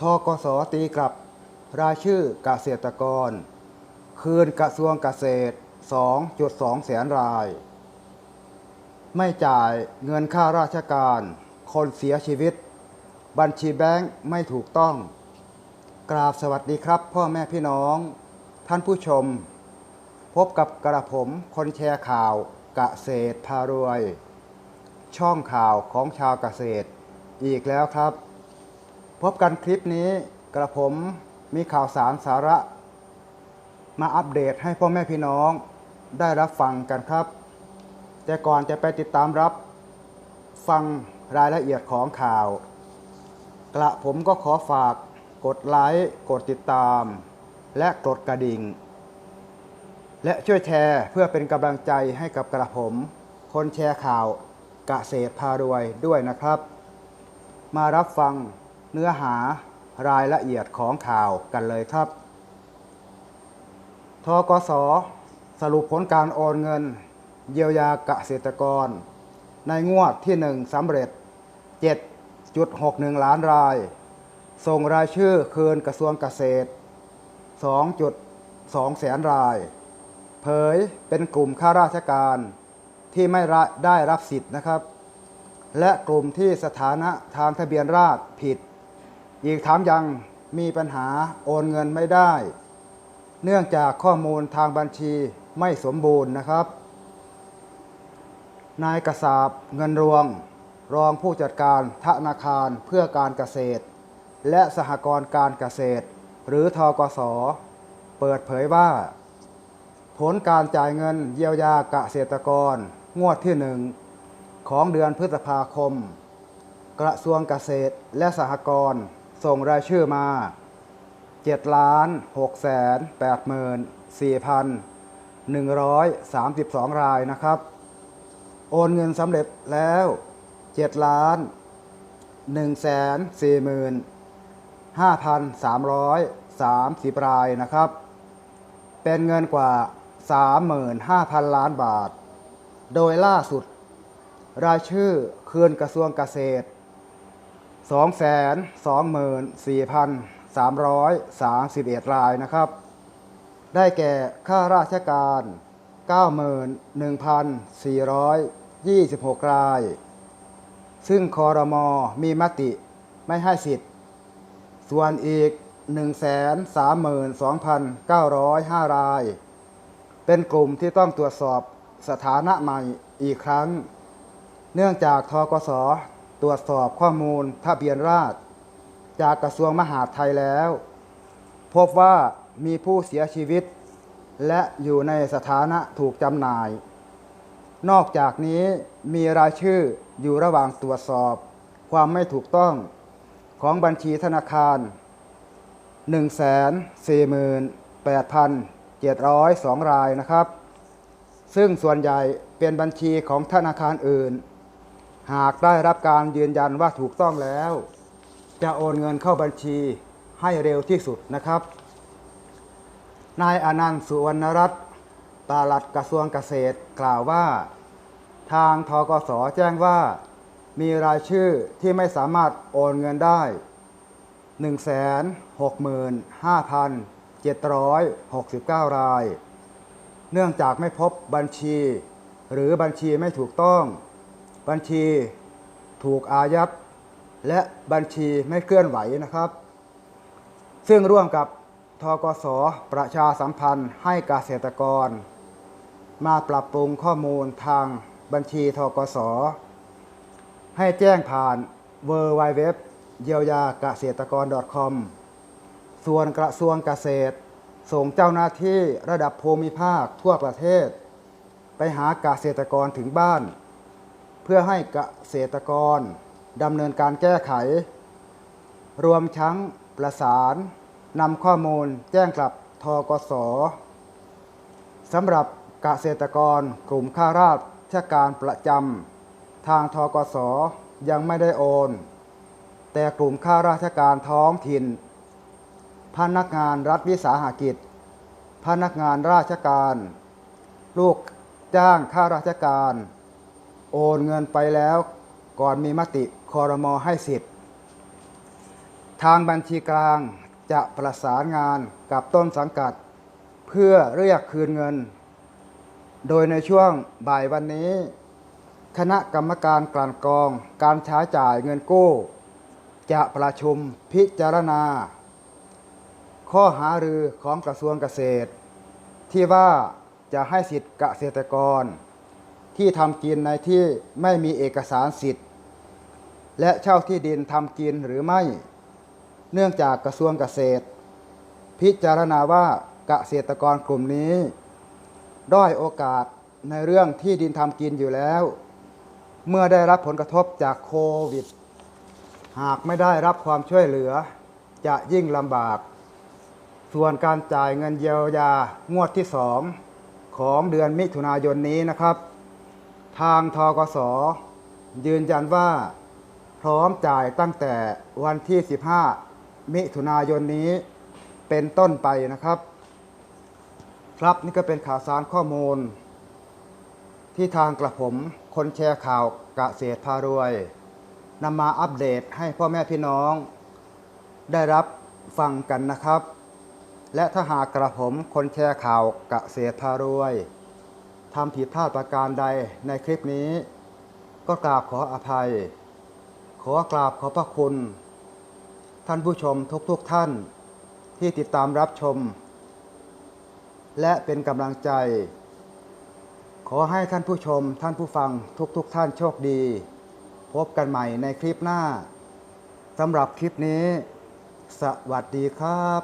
ทกสตีกลับ รายชื่อเกษตรกร คืนกระทรวงเกษตร 2.2 แสนราย ไม่จ่ายเงินค่าราชการ คนเสียชีวิต บัญชีแบงค์ไม่ถูกต้อง กราบสวัสดีครับ พ่อแม่พี่น้อง ท่านผู้ชม พบกับกระผมคนแชร์ข่าวเกษตรพารวย ช่องข่าวของชาวเกษตร อีกแล้วครับ พบกันคลิปนี้กระผมมีข่าวสารสาระ มาอัปเดตให้พ่อแม่พี่น้องได้รับฟังกันครับ แต่ก่อนจะไปติดตามรับฟังรายละเอียดของข่าว กระผมก็ขอฝากกดไลค์กดติดตาม และกดกระดิ่ง และช่วยแชร์เพื่อเป็นกำลังใจให้กับกระผม คนแชร์ข่าวกเกษตรพารวยด้วยนะครับ มารับฟัง เนื้อหารายละเอียดของข่าวกันเลยครับ ทกส สรุปผลการโอนเงิน เยียวยาเกษตรกร ในงวดที่ 1สำเร็จ 7.61 ล้านราย ส่งรายชื่อคืนกระทรวงเกษตร 2.2 แสนราย เผยเป็นกลุ่มข้าราชการที่ไม่ได้รับสิทธิ์นะครับ และกลุ่มที่สถานะทางทะเบียนราษฎรผิด อีกทั้งยังมีปัญหาโอนเงินไม่ได้ เนื่องจากข้อมูลทางบัญชีไม่สมบูรณ์นะครับ นายกษาบเงินรวง รองผู้จัดการธนาคารเพื่อการเกษตร และสหกรณ์การเกษตร หรือทกส เปิดเผยว่า ผลการจ่ายเงินเยียวยาเกษตรกร งวดที่หนึ่งของเดือนพฤษภาคม กระทรวงเกษตรและสหกรณ์ ส่งรายชื่อมา 7 ล้าน6แสน8หมื่น4พัน132 รายนะครับ โอนเงินสำเร็จแล้ว 7 ล้าน1แสน4หมื่น5,330 รายนะครับ เป็นเงินกว่า 35,000 ล้านบาท โดยล่าสุด รายชื่อคืนกระทรวงเกษตร 224,331 รายนะครับ ได้แก่ข้าราชการ 91,426 ราย ซึ่งคอรมอมีมติไม่ให้สิทธิ์ ส่วนอีก 132,905 ราย เป็นกลุ่มที่ต้องตรวจสอบสถานะใหม่อีกครั้ง เนื่องจากทกส ตรวจสอบข้อมูลทะเบียนราษฎรจากกระทรวงมหาดไทยแล้ว พบว่ามีผู้เสียชีวิต และอยู่ในสถานะถูกจำหน่าย นอกจากนี้มีรายชื่ออยู่ระหว่างตรวจสอบ ความไม่ถูกต้องของบัญชีธนาคาร 148,702 รายนะครับ ซึ่งส่วนใหญ่เป็นบัญชีของธนาคารอื่น หากได้รับการยืนยันว่าถูกต้องแล้ว จะโอนเงินเข้าบัญชีให้เร็วที่สุดนะครับ นายอนันต์สุวรรณรัตน์ปลัดกระทรวงเกษตรกล่าวว่า ทางทกสแจ้งว่า มีรายชื่อที่ไม่สามารถโอนเงินได้ 165,769 ราย เนื่องจากไม่พบบัญชี หรือบัญชีไม่ถูกต้อง บัญชีถูกอายัดและบัญชีไม่เคลื่อนไหวนะครับ ซึ่งร่วมกับทกสประชาสัมพันธ์ให้เกษตรกร มาปรับปรุงข้อมูลทางบัญชีทกส ให้แจ้งผ่าน w w w เยียวยาเกษตรกร .com ส่วนกระทรวงเกษตร ส่งเจ้าหน้าที่ระดับภูมิภาคทั่วประเทศ ไปหาเกษตรกรถึงบ้าน เพื่อให้เกษตรกรดำเนินการแก้ไข รวมทั้งประสานนำข้อมูลแจ้งกลับทกสสำหรับเกษตรกรกลุ่มข้าราชการประจำทางทกสยังไม่ได้โอน แต่กลุ่มข้าราชการท้องถิ่น พนักงานรัฐวิสาหกิจ พนักงานราชการ ลูกจ้างข้าราชการ โอนเงินไปแล้วก่อนมีมติคอรมอให้สิทธิ์ ทางบัญชีกลางจะประสานงานกับต้นสังกัด เพื่อเรียกคืนเงิน โดยในช่วงบ่ายวันนี้ คณะกรรมการกลั่นกรองการใช้จ่ายเงินกู้ จะประชุมพิจารณา ข้อหารือของกระทรวงเกษตร ที่ว่าจะให้สิทธิเกษตรกร ที่ทำกินในที่ไม่มีเอกสารสิทธิ์ และเช่าที่ดินทำกินหรือไม่ เนื่องจากกระทรวงเกษตร พิจารณาว่าเกษตรกรกลุ่มนี้ ด้อยโอกาสในเรื่องที่ดินทำกินอยู่แล้ว เมื่อได้รับผลกระทบจากโควิด หากไม่ได้รับความช่วยเหลือ จะยิ่งลำบาก ส่วนการจ่ายเงินเยียวยางวดที่สองของเดือนมิถุนายนนี้นะครับ ทางทกส ยืนยันว่า พร้อมจ่ายตั้งแต่วันที่ 15 มิถุนายนนี้เป็นต้นไปนะครับ ครับนี่ก็เป็นข่าวสารข้อมูล ที่ทางกระผมคนแชร์ข่าวกะเกษตรพารวยนำมาอัปเดตให้พ่อแม่พี่น้อง ได้รับฟังกันนะครับ และถ้าหากกระผมคนแชร์ข่าวกะเกษตรพารวย ทำผิดพลาดประการใดในคลิปนี้ ก็กราบขออภัย ขอกราบขอพระคุณ ท่านผู้ชมทุกๆทท่านที่ติดตามรับชม และเป็นกำลังใจ ขอให้ท่านผู้ชมท่านผู้ฟังทุกๆทท่านโชคดี พบกันใหม่ในคลิปหน้าสำหรับคลิปนี้ สวัสดีครับ